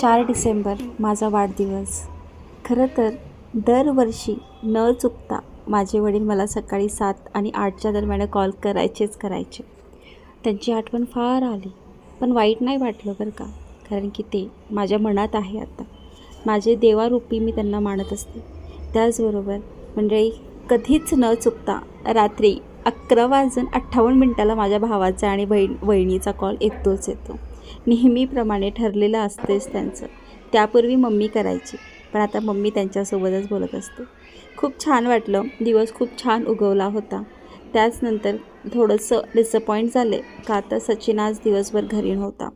चार डिसेंबर माझा वाढदिवस. खरं तर दरवर्षी न चुकता माझे वडील मला सकाळी सात आणि आठच्या दरम्यान कॉल करायचेच करायचे. त्यांची आठवण फार आली पण वाईट नाही वाटलं बरं का? कारण की ते माझ्या मनात आहे आता. माझे देवारूपी मी त्यांना मानत असते. त्याचबरोबर मंडळी कधीच न चुकता रात्री अकरा वाजून अठ्ठावन्न मिनटाला माझ्या भावाचा आणि बहीण वहिनीचा कॉल येतोच येतो. नेहमीप्रमाणे ठरलेलं असतेच त्यांचं. त्यापूर्वी मम्मी करायची पण आता मम्मी त्यांच्यासोबतच बोलत असते. खूप छान वाटलं. दिवस खूप छान उगवला होता. त्याचनंतर थोडंसं डिसअपॉईंट झाले का आता सचिन आज दिवसभर घरी नव्हता.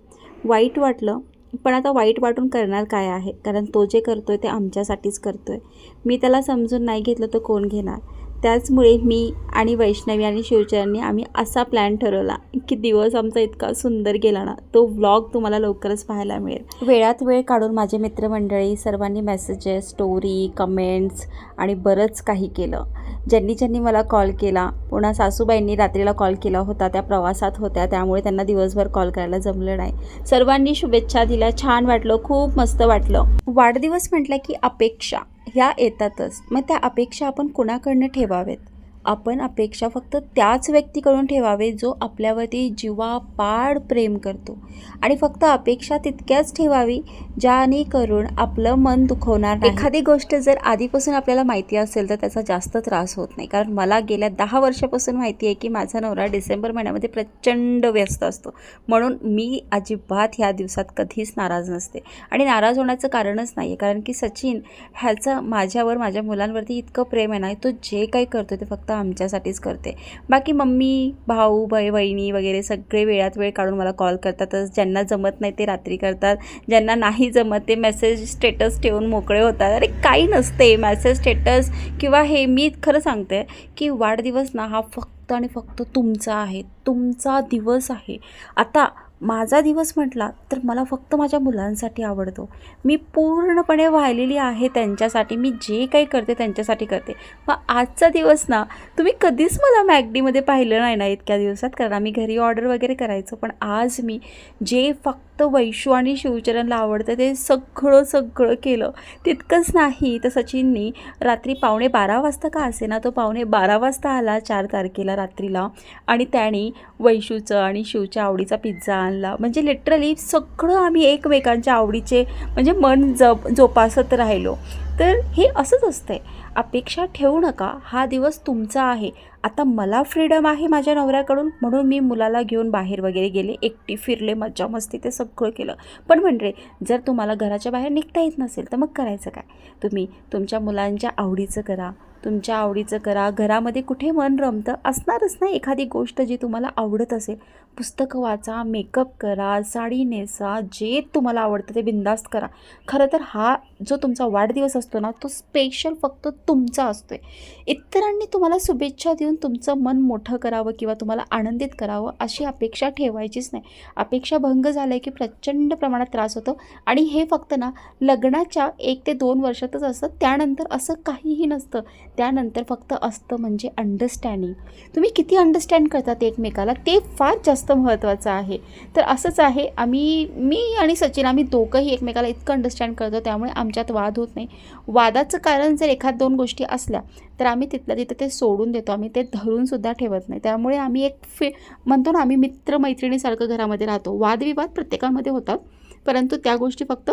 वाईट वाटलं पण आता वाईट वाटून करणार काय आहे? कारण तो जे करतो आहे ते आमच्यासाठीच करतो आहे मी त्याला समजून नाही घेतलं तर कोण घेणार? त्याचमुळे मी आणि वैष्णवी आणि शिवचरणनी आम्ही असा प्लॅन ठरवला की दिवस आमचा इतका सुंदर गेला ना तो व्लॉग तुम्हाला लवकरच पाहायला मिळेल. वेळात वेळ काढून माझे मित्रमंडळी सर्वांनी मेसेजेस स्टोरी कमेंट्स आणि बरंच काही केलं. ज्यांनी ज्यांनी मला कॉल केला पुन्हा सासूबाईंनी रात्रीला कॉल केला होता त्या प्रवासात होत्या त्यामुळे त्यांना दिवसभर कॉल करायला जमलं नाही. सर्वांनी शुभेच्छा दिल्या छान वाटलं खूप मस्त वाटलं. वाढदिवस म्हटलं की अपेक्षा. ह्या येतातच. मग त्या अपेक्षा आपण कुणाकडनं ठेवावेत आपण अपेक्षा फक्त त्याच व्यक्तीकडून ठेवावे जो आपल्यावरती जीवापाड प्रेम करतो. आणि फक्त अपेक्षा तितक्याच ठेवावी ज्याने करून आपलं मन दुखवणार एखादी गोष्ट जर आधीपासून आपल्याला माहिती असेल तर त्याचा जास्त त्रास होत नाही. कारण मला गेल्या दहा वर्षापासून माहिती आहे की माझा नवरा डिसेंबर महिन्यामध्ये प्रचंड व्यस्त असतो. म्हणून मी अजिबात ह्या दिवसात कधीच नाराज नसते. आणि नाराज होण्याचं कारणच नाही आहे कारण की सचिन ह्याचं माझ्यावर माझ्या मुलांवरती इतकं प्रेम आहे ना तो जे काही करतो ते फक्त आमच्यासाठीच करते. बाकी मम्मी भाऊ भाई बहिणी वगैरे सगळे वेळात वेळ काढून मला कॉल करतातच. ज्यांना जमत नाही ते रात्री करतात. ज्यांना नाही जमत ते मेसेज स्टेटस ठेवून मोकळे होतात. अरे काही नसते. मेसेज स्टेटस किंवा हे मी खरं सांगते की वाढदिवस ना हा फक्त आणि फक्त तुमचा आहे. तुमचा दिवस आहे. आता माझा दिवस म्हटला तर मला फक्त माझ्या मुलांसाठी आवडतो. मी पूर्णपणे वाहिलेली आहे त्यांच्यासाठी. मी जे काही करते त्यांच्यासाठी करते. मग आजचा दिवस ना तुम्ही कधीच मला मॅगडीमध्ये पाहिलं नाही ना इतक्या दिवसात. कारण आम्ही घरी ऑर्डर वगैरे करायचो. पण आज मी जे फक्त वैशू आणि शिवचरणला आवडतं ते सगळं सगळं केलं. तितकंच नाही तर सचिननी रात्री पावणे बारा वाजता का असे ना तो पावणे बारा वाजता आला चार तारखेला रात्रीला. आणि त्याने वैशूचं आणि शिवच्या आवडीचा पिझ्झा आणला. म्हणजे लिटरली सगळं आम्ही एकमेकांच्या आवडीचे म्हणजे मन जप जोपासत राहिलो. तर हे असंच असतं आहे अपेक्षा ठेवू नका. हा दिवस तुमचा आहे. आता मला फ्रीडम आहे माझ्या नवऱ्याकडून म्हणून मी मुलाला घेऊन बाहेर वगैरे गेले. एकटी फिरले मज्जा मस्ती ते सगळं केलं. पण म्हणजे जर तुम्हाला घराच्या बाहेर निघता येत नसेल तर मग करायचं काय? तुम्ही तुमच्या मुलांच्या आवडीचं करा. तुमच्या आवडीचं करा. घरामध्ये कुठे मन रमतं? असणारच ना एखादी गोष्ट जी तुम्हाला आवडत असेल. पुस्तकं वाचा मेकअप करा साडी नेसा जे तुम्हाला आवडतं ते बिंदास्त करा. खरं तर हा जो तुमचा वाढदिवस असतो ना तो स्पेशल फक्त तुमचा असतो आहे इतरांनी तुम्हाला शुभेच्छा देऊन तुमचं मन मोठं करावं किंवा तुम्हाला आनंदित करावं अशी अपेक्षा ठेवायचीच नाही. अपेक्षा भंग झालं की प्रचंड प्रमाणात त्रास होतो आणि हे फक्त ना लग्नाच्या एक ते दोन वर्षातच असतं. त्यानंतर असं काहीही नसतं. त्यानंतर फक्त असतं म्हणजे अंडरस्टँडिंग तुम्ही किती अंडरस्टँड करतात एकमेकाला ते फार जास्त महत्त्वाचं आहे. तर असंच आहे. आम्ही मी आणि सचिन आम्ही दोघंही एकमेकाला इतकं अंडरस्टँड करतो त्यामुळे आमच्यात वाद होत नाही. वादाचं कारण जर एखाद दोन गोष्टी असल्या तर आम्ही तिथल्या तिथं ते सोडून देतो. आम्ही ते धरूनसुद्धा ठेवत नाही. त्यामुळे आम्ही एक फि म्हणतो ना आम्ही मित्रमैत्रिणीसारखं घरामध्ये राहतो. वादविवाद प्रत्येकामध्ये होतात. परंतु त्या गोष्टी फक्त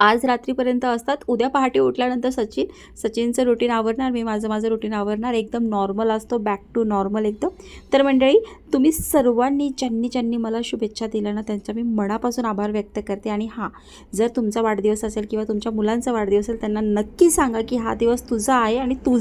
आज रात्रीपर्यंत असतात. उद्या पहाटे उठल्यानंतर सचिन सचिनचं रुटीन आवरणार मी माझं माझं रुटीन आवरणार एकदम नॉर्मल असतो बॅक टू नॉर्मल एकदम. तर मंडळी तुम्ही सर्वांनी ज्यांनी ज्यांनी मला शुभेच्छा दिल्या ना त्यांचा मी मनापासून आभार व्यक्त करते. आणि हां जर तुमचा वाढदिवस असेल किंवा तुमच्या मुलांचा वाढदिवस असेल त्यांना नक्की सांगा की हा दिवस तुझा आहे आणि तुझा